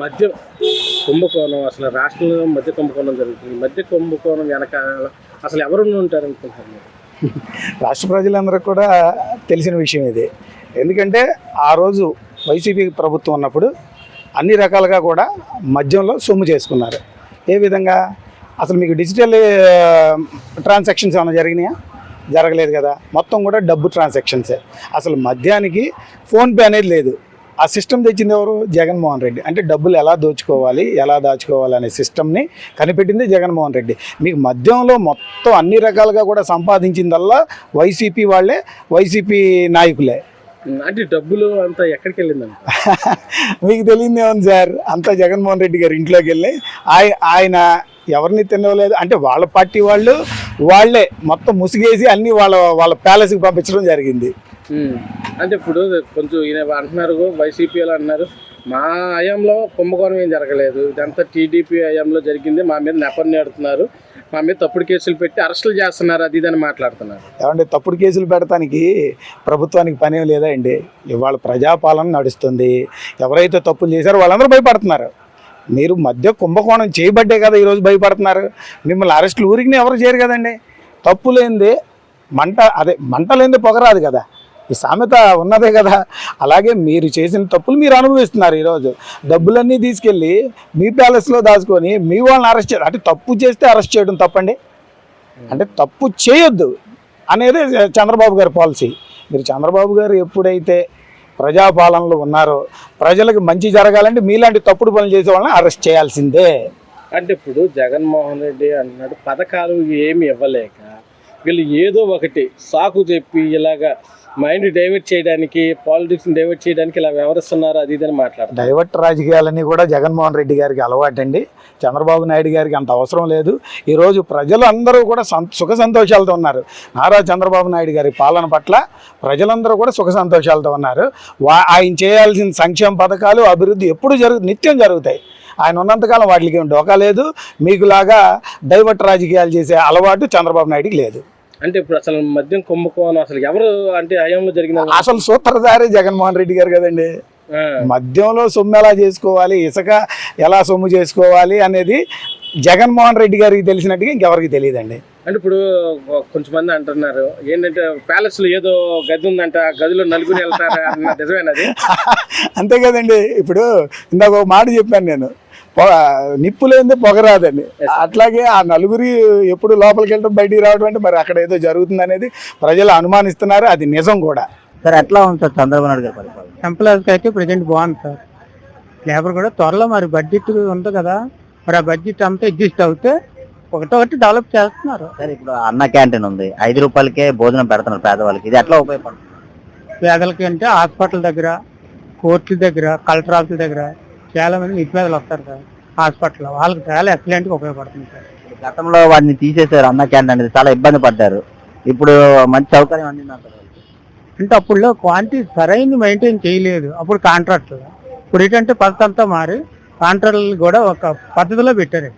మద్య కుంభకోణం అసలు రాష్ట్రంలో మధ్య కుంభకోణం జరుగుతుంది. మధ్య కుంభకోణం వెనక అసలు ఎవరు ఉంటారు అనుకుంటారు మీరు? రాష్ట్ర ప్రజలందరూ కూడా తెలిసిన విషయం ఇది. ఎందుకంటే ఆ రోజు వైసీపీ ప్రభుత్వం ఉన్నప్పుడు అన్ని రకాలుగా కూడా మద్యంలో సొమ్ము చేసుకున్నారు. ఏ విధంగా? అసలు మీకు డిజిటల్ ట్రాన్సాక్షన్స్ ఏమైనా జరిగినాయా? జరగలేదు కదా. మొత్తం కూడా డబ్బు ట్రాన్సాక్షన్సే. అసలు మద్యానికి ఫోన్పే అనేది లేదు. ఆ సిస్టమ్ తెచ్చింది ఎవరు? జగన్మోహన్ రెడ్డి. అంటే డబ్బులు ఎలా దోచుకోవాలి ఎలా దాచుకోవాలి అనే సిస్టమ్ని కనిపెట్టింది జగన్మోహన్ రెడ్డి. మీకు మద్యంలో మొత్తం అన్ని రకాలుగా కూడా సంపాదించిందల్లా వైసీపీ వాళ్ళే వైసీపీ నాయకులే. అంటే డబ్బులు అంతా ఎక్కడికి వెళ్ళిందండి మీకు తెలియదు ఏముంది సార్. అంతా జగన్మోహన్ రెడ్డి గారి ఇంట్లోకి వెళ్ళి ఆయ ఆయన ఎవరిని తినలేదు. అంటే వాళ్ళ పార్టీ వాళ్ళు వాళ్ళే మొత్తం ముసిగేసి అన్ని వాళ్ళ వాళ్ళ ప్యాలెస్కి పంపించడం జరిగింది. అంటే ఇప్పుడు కొంచెం ఈయన అంటున్నారు వైసీపీలో అంటున్నారు మా హయాంలో కుంభకోణం ఏం జరగలేదు. ఇదంతా టీడీపీ హయాంలో జరిగింది మా మీద నెపం నేడుతున్నారు మా మీద తప్పుడు కేసులు పెట్టి అరెస్టులు చేస్తున్నారు అది ఇదని మాట్లాడుతున్నారు. ఏమంటే తప్పుడు కేసులు పెడతానికి ప్రభుత్వానికి పని లేదా అండి ఇవాళ ప్రజాపాలన నడుస్తుంది. ఎవరైతే తప్పులు చేశారో వాళ్ళందరూ భయపడుతున్నారు. మీరు మధ్య కుంభకోణం చేయబట్టే కదా ఈరోజు భయపడుతున్నారు. మిమ్మల్ని అరెస్టులు ఊరికి ఎవరు చేయరు కదండి. తప్పు లేనిదే మంట అదే మంట లేనిదే పొగరాదు కదా. ఈ సామెత ఉన్నదే కదా. అలాగే మీరు చేసిన తప్పులు మీరు అనుభవిస్తున్నారు ఈరోజు. డబ్బులన్నీ తీసుకెళ్ళి మీ ప్యాలెస్లో దాచుకొని మీ వాళ్ళని అరెస్ట్ చేయడం అంటే తప్పు చేస్తే అరెస్ట్ చేయడం తప్పండి. అంటే తప్పు చేయొద్దు అనేది చంద్రబాబు గారి పాలసీ మీరు చంద్రబాబు గారు ఎప్పుడైతే ప్రజాపాలనలో ఉన్నారో ప్రజలకు మంచి జరగాలంటే మీలాంటి తప్పుడు పనులు చేసే వాళ్ళని అరెస్ట్ చేయాల్సిందే. అంటే ఇప్పుడు జగన్మోహన్ రెడ్డి అన్నాడు పథకాలు ఏమి ఇవ్వలేక వీళ్ళు ఏదో ఒకటి సాకు చెప్పి ఇలాగా మైండ్ డైవర్ట్ చేయడానికి పాలిటిక్స్ డైవర్ట్ చేయడానికి ఇలా వ్యవహరిస్తున్నారు అది ఇదని మాట్లాడతారు. డైవర్ట్ రాజకీయాలన్నీ కూడా జగన్మోహన్ రెడ్డి గారికి అలవాటండి. చంద్రబాబు నాయుడు గారికి అంత అవసరం లేదు. ఈరోజు ప్రజలు అందరూ కూడా సుఖ సంతోషాలతో ఉన్నారు. నారా చంద్రబాబు నాయుడు గారి పాలన పట్ల ప్రజలందరూ కూడా సుఖ సంతోషాలతో ఉన్నారు. వా ఆయన చేయాల్సిన సంక్షేమ పథకాలు అభివృద్ధి ఎప్పుడు జరుగు నిత్యం జరుగుతాయి. ఆయన ఉన్నంతకాలం వాటికి ఏం డోకా లేదు. మీకులాగా డైవర్ట్ రాజకీయాలు చేసే అలవాటు చంద్రబాబు నాయుడికి లేదు. అంటే ఇప్పుడు అసలు మద్యం కుంభకోణం అసలు ఎవరు అంటే హయాంలో జరిగిన అసలు సూత్రధారి జగన్మోహన్ రెడ్డి గారు కదండి. మద్యంలో సొమ్ము ఎలా చేసుకోవాలి ఇసుక ఎలా సొమ్ము చేసుకోవాలి అనేది జగన్మోహన్ రెడ్డి గారికి తెలిసినట్టుగా ఇంకెవరికి తెలియదండి. అంటే ఇప్పుడు కొంచెం మంది అంటున్నారు ఏంటంటే ప్యాలెస్లో ఏదో గది ఉందంట గదిలో నలుగురు వెళ్తారా అన్న నిజమేనది అంతే కదండి. ఇప్పుడు ఇందాక ఒక మాట చెప్పాను నేను. నిప్పు లేనిదే పొగ రాదండి. అట్లాగే ఆ నలుగురి ఎప్పుడు లోపలికి వెళ్ళడం బయటికి రావడం అంటే మరి అక్కడ ఏదో జరుగుతుంది అనేది ప్రజలు అనుమానిస్తున్నారు. అది నిజం కూడా. సార్ ఎట్లా ఉంది సార్ చంద్రబాబు నాయుడు గారి ఎంప్లాయీస్కి అయితే ప్రజెంట్ బాగుంది సార్. లేబర్ కూడా త్వరలో మరి బడ్జెట్ ఉంది కదా. మరి ఆ బడ్జెట్ అంతా అడ్జస్ట్ అవుతే ఒకటొకటి డెవలప్ చేస్తున్నారు. సార్ ఇప్పుడు అన్న క్యాంటీన్ ఉంది. ఐదు రూపాయలకే భోజనం పెడుతున్నారు పేదవాళ్ళకి. ఇది ఎట్లా ఉపయోగపడుతుంది? పేదలకి అంటే హాస్పిటల్ దగ్గర కోర్టుల దగ్గర కలెక్టర్ ఆఫీసుల దగ్గర చాలా మంది నిరుపేదలు వస్తారు సార్. హాస్పిటల్ వాళ్ళకి చాలా ఎక్సలెంట్గా ఉపయోగపడుతుంది సార్. గతంలో వాడిని తీసేశారు అన్న క్యాంటీన్ అనేది చాలా ఇబ్బంది పడ్డారు. ఇప్పుడు మంచి సౌకర్యం అందింది అంటారు అంటే అప్పుడులో క్వాంటిటీ సరైన మెయింటైన్ చేయలేదు. అప్పుడు కాంట్రాక్టర్ ఇప్పుడు ఏంటంటే పద్ధతి అంతా మారి కాంట్రాక్టర్లు కూడా ఒక పద్ధతిలో పెట్టారు.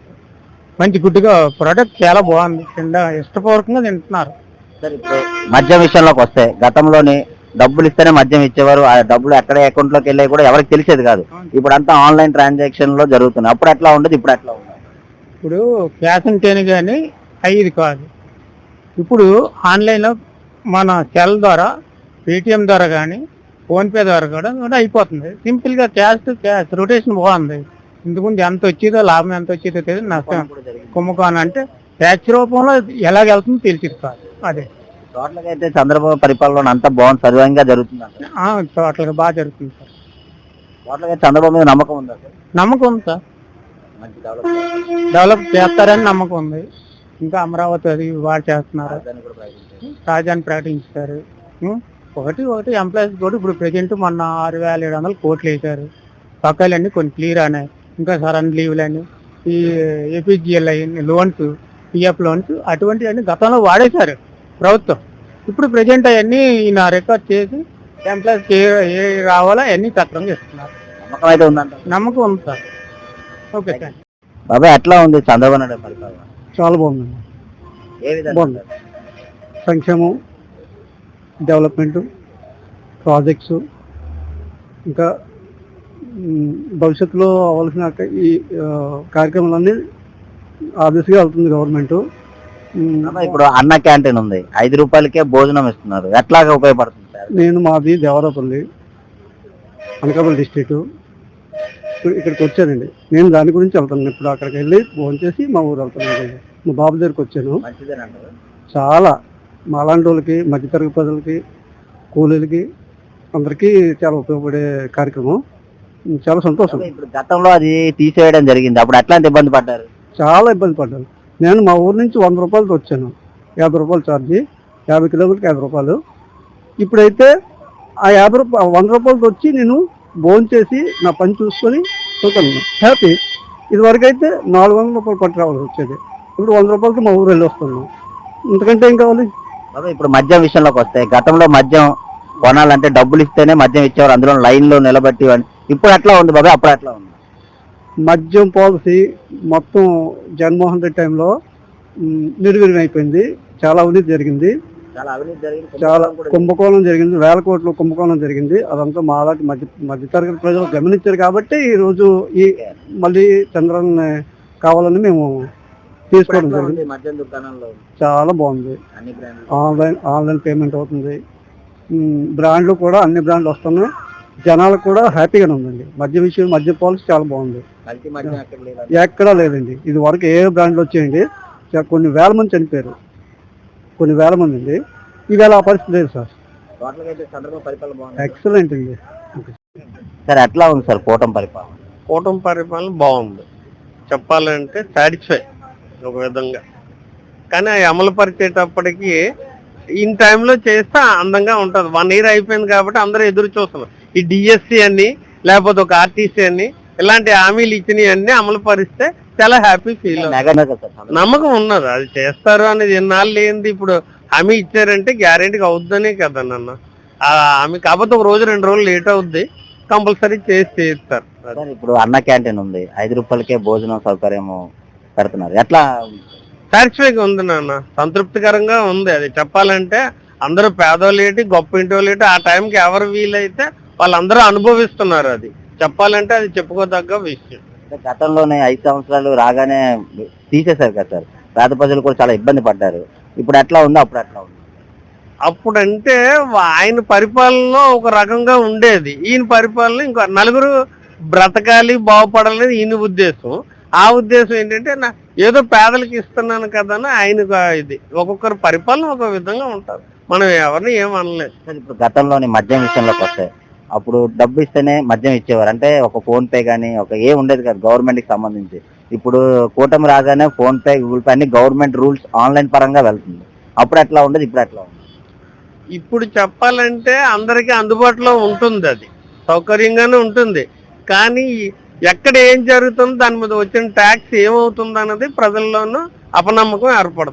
మంచి గుడ్డుగా ప్రోడక్ట్ చాలా బాగుంది. కింద ఇష్టపూర్వకంగా తింటున్నారు. సార్ ఇప్పుడు మద్యం విషయంలోకి వస్తే గతంలోని డబ్బులు ఇస్తేనే మద్యం ఇచ్చేవారు. ఆ డబ్బులు ఎక్కడ అకౌంట్లోకి వెళ్ళే కూడా ఎవరికి తెలిసేది కాదు. ఇప్పుడు అంతా ఆన్లైన్ ట్రాన్సాక్షన్లో జరుగుతుంది అప్పుడు ఎట్లా ఉండదు? ఇప్పుడు ఎట్లా ఉంది ఇప్పుడు క్యాష్ ఉంటేనే కానీ అయ్యేది కాదు. ఇప్పుడు ఆన్లైన్లో మన సెల్ ద్వారా పేటిఎం ద్వారా కానీ ఫోన్పే ద్వారా కూడా అయిపోతుంది. సింపుల్గా క్యాష్ టు క్యాష్ రొటేషన్ బాగుంది. ఇంతకుముందు ఎంత వచ్చేదో లాభం ఎంత వచ్చేదో తెలియదు. నష్టం. కుంభకోణం అంటే ట్యాక్స్ రూపంలో ఎలాగ వెళ్తుందో తెలిసింది కాదు. అదే. టోటల్గా అయితే చంద్రబాబు పరిపాలన అంతా బాగుంది సర్వంగా జరుగుతుంది టోటల్గా బాగా జరుగుతుంది సార్. టోటల్గా చంద్రబాబు మీద నమ్మకం ఉందా సార్? నమ్మకం ఉంది సార్. మంచి డెవలప్ డెవలప్ చేస్తారని నమ్మకం ఉంది. ఇంకా అమరావతి అది బాగా చేస్తున్నారు. రాజధాని ప్రకటించారు. రాజాని ప్రకటించారు. ఉం? ఒకటి ఒకటి ఎంప్లాయీస్ కూడా ఇప్పుడు ప్రజెంట్ మొన్న ఆరు వేల ఏడు వందలు కోట్లు వేశారు. పక్కాలన్నీ కొన్ని క్లియర్ అయినాయి. ఇంకా సడన్ లీవ్లని ఈ ఏపీజిఎల్ లోన్స్ పిఎఫ్ లోన్స్ అటువంటివన్నీ గతంలో వాడేశారు ప్రభుత్వం. ఇప్పుడు ప్రజెంట్ అవన్నీ ఈయన రికార్డ్ చేసి ఎంప్లాయీస్కి ఏ ఏ రావాలో అవన్నీ సక్రమంగా ఇస్తున్నారు నమ్మకం అయితే ఉందంటారు నమ్మకం ఉంది సార్. ఓకే సార్ బాబాయ్ ఎట్లా ఉంది చంద్రబాబు నాయుడు పరిపాలన చాలా బాగుంది ఏ విధంగా? బాగుంది. సంక్షేమం డెవలప్మెంట్ ప్రాజెక్ట్స్ ఇంకా ఉమ్, భవిష్యత్తులో అవ్వాల్సిన ఈ ఆ, కార్యక్రమాలన్నీ ఆ దిశగా వెళ్తుంది గవర్నమెంట్ ఇప్పుడు అన్న క్యాంటీన్ ఉంది. ఐదు రూపాయలకే భోజనం ఇస్తున్నారు. ఎట్లాగా ఉపయోగపడుతుంది సార్? నేను మాది దేవరాపల్లి అనకాపల్లి డిస్టిక్ ఇక్కడికి వచ్చానండి. నేను దాని గురించి వెళ్తాను. ఇప్పుడు అక్కడికి వెళ్ళి ఫోన్ చేసి మా ఊరు వెళ్తాను. మా బాబు దగ్గరికి వచ్చాను. చాలా మాలాంటి వాళ్ళకి మధ్యతరగతి ప్రజలకి కూలీలకి అందరికీ చాలా ఉపయోగపడే కార్యక్రమం. చాలా సంతోషం. ఇప్పుడు గతంలో అది తీసేయడం జరిగింది. అప్పుడు ఎట్లాంటి ఇబ్బంది పడ్డారు? చాలా ఇబ్బంది పడ్డాను. నేను మా ఊరు నుంచి వంద రూపాయలతో వచ్చాను. యాభై రూపాయలు ఛార్జీ. యాభై కిలోమీటర్కి యాభై రూపాయలు. ఇప్పుడైతే ఆ యాభై రూపాయలు వంద రూపాయలతో వచ్చి నేను భోజనం చేసి నా పని చూసుకొని చూస్తాను హ్యాపీ. ఇదివరకు అయితే నాలుగు వందల రూపాయలు పట్టు రావాల్సి వచ్చేది. ఇప్పుడు వంద రూపాయలకి మా ఊరు వెళ్ళి వస్తున్నాం ఇంతకంటే ఏం కావాలి? అదే ఇప్పుడు మద్యం విషయంలోకి వస్తే గతంలో మద్యం కొనాలంటే డబ్బులు ఇస్తేనే మద్యం ఇచ్చేవారు. అందులో లైన్లో నిలబెట్టి ఇప్పుడు ఎట్లా ఉంది బాబా అప్పుడు ఎట్లా ఉంది. మద్యం పాలసీ మొత్తం జగన్మోహన్ రెడ్డి టైంలో మ్, నిర్వీర్యం అయిపోయింది. చాలా అవినీతి జరిగింది. చాలా కుంభకోణం జరిగింది. వేల కోట్ల కుంభకోణం జరిగింది. అదంతా మాలాంటి మధ్య మధ్యతరగతి ప్రజలు గమనించారు కాబట్టి ఈ రోజు ఈ మళ్ళీ చంద్రాన్ని కావాలని మేము తీసుకోవడం జరిగింది. చాలా బాగుంది. ఆన్లైన్ ఆన్లైన్ పేమెంట్ అవుతుంది. బ్రాండ్లు కూడా అన్ని బ్రాండ్లు వస్తున్నాయి. జనాలకు కూడా హ్యాపీగానే ఉందండి. మద్య విషయం మద్య పాలసీ చాలా బాగుంది. ఎక్కడ లేదు ఎక్కడా లేదండి. ఇది వరకు ఏ బ్రాండ్లు వచ్చేయండి కొన్ని వేల మంది చనిపోయారు. కొన్ని వేల మంది అండి. ఈవేళ ఆ పరిస్థితి లేదు సార్. ఎక్సలెంట్ అండి. సార్ ఎట్లా ఉంది సార్ కూటమి పరిపాలన? కూటమి పరిపాలన బాగుంది. చెప్పాలంటే సాటిస్ఫై ఒక విధంగా. కానీ అవి అమలు పరిచేటప్పటికి ఇన్ టైంలో చేస్తే అందంగా ఉంటుంది. వన్ ఇయర్ అయిపోయింది కాబట్టి అందరూ ఎదురు చూస్తున్నారు. ఈ డిఎస్సి అని లేకపోతే ఒక ఆర్టీసీ అని ఇలాంటి హామీలు ఇచ్చినవి అన్ని అమలు పరిస్తే చాలా హ్యాపీ ఫీల్. నమ్మకం ఉన్నది. అది చేస్తారు అనేది ఎన్నాళ్ళు ఏంది ఇప్పుడు హామీ ఇచ్చారంటే గ్యారెంటీగా అవుద్దనే కదా నన్ను. ఆ హామీ కాకపోతే ఒక రోజు రెండు రోజులు లేట్ అవుద్ది. కంపల్సరీ చేసి. సార్ ఇప్పుడు అన్న క్యాంటీన్ ఉంది. ఐదు రూపాయలకే భోజనం సౌకర్యం పెడుతున్నారు. ఎట్లా? సాటిస్ఫైగా ఉంది నాన్న. సంతృప్తికరంగా ఉంది. అది చెప్పాలంటే అందరూ పేదోళ్ళేటి గొప్ప ఇంటోళ్ళేటి ఆ టైంకి ఎవరు వీలైతే వాళ్ళందరూ అనుభవిస్తున్నారు అది. చెప్పాలంటే అది చెప్పుకోదగ్గ విషయం. గతంలోనే ఐదు సంవత్సరాలు రాగానే తీసేశారు కదా సార్. పేద ప్రజలు కూడా చాలా ఇబ్బంది పడ్డారు. ఇప్పుడు ఎట్లా ఉంది అప్పుడు ఎట్లా ఉంది? అప్పుడంటే ఆయన పరిపాలనలో ఒక రకంగా ఉండేది. ఈయన పరిపాలన ఇంకో నలుగురు బ్రతకాలి బాగుపడాలనేది ఈయన ఉద్దేశం. ఆ ఉద్దేశం ఏంటంటే నా ఏదో పేదలకు ఇస్తున్నాను కదా అని ఆయనకు ఆ ఇది. ఒక్కొక్కరి పరిపాలన ఒక విధంగా ఉంటుంది మనం ఎవరిని ఏం అనలేదు సార్ ఇప్పుడు గతంలోని మద్యం విషయంలోకి వస్తే అప్పుడు డబ్బు ఇస్తేనే మద్యం ఇచ్చేవారు. అంటే ఒక ఫోన్ పే కానీ ఒక ఏ ఉండేది కాదు గవర్నమెంట్కి సంబంధించి. ఇప్పుడు కూటమి రాగానే ఫోన్ పే గూగుల్ పే అన్ని గవర్నమెంట్ రూల్స్ ఆన్లైన్ పరంగా వెళ్తుంది. అప్పుడు ఎట్లా ఉండదు? ఇప్పుడు ఎట్లా ఉంది ఇప్పుడు చెప్పాలంటే అందరికీ అందుబాటులో ఉంటుంది అది. సౌకర్యంగానే ఉంటుంది. కానీ ఎక్కడ ఏం జరుగుతుందో దాని మీద వచ్చిన ట్యాక్స్ ఏమవుతుంది అన్నది ప్రజల్లోనూ అపనమ్మకం ఏర్పడుతుంది.